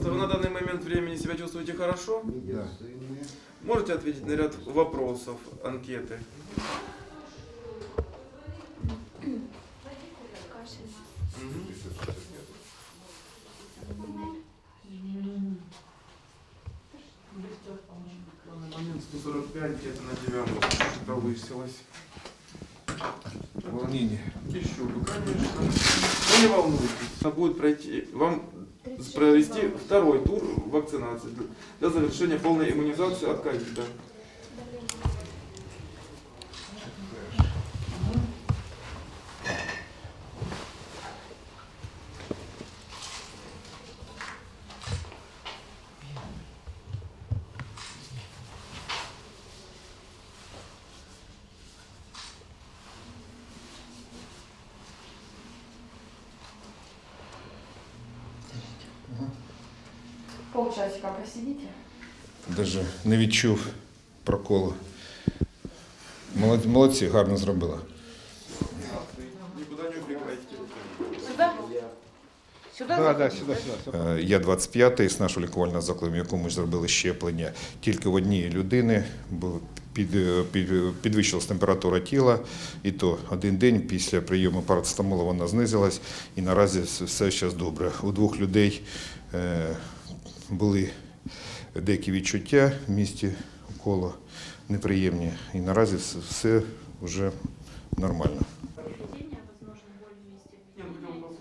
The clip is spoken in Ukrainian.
пожалуйста, вы на данный момент времени себя чувствуете хорошо? Да. Можете ответить на ряд вопросов анкеты? На данный момент 145 где-то на девятом повысилось. Волнение. Еще бы, конечно. Но не волнуйтесь. Будет пройти, вам провести второй тур вакцинации для завершения полной иммунизации от ковида. Полчасика посидите. Даже не відчув проколу. Молод- Молодці, гарно зробила. Сюда? Сюда? Да, да, сюда, сюда. Е, Я 25-й з нашого лікувального закладу, в якому ми зробили щеплення. Тільки в одній людини під, е, під, підвищилась температура тіла, і то один день після прийому парацетамолу вона знизилась, і наразі все зараз добре. У двох людей е, були деякі відчуття в місті коло неприємні, і наразі все- вже нормально.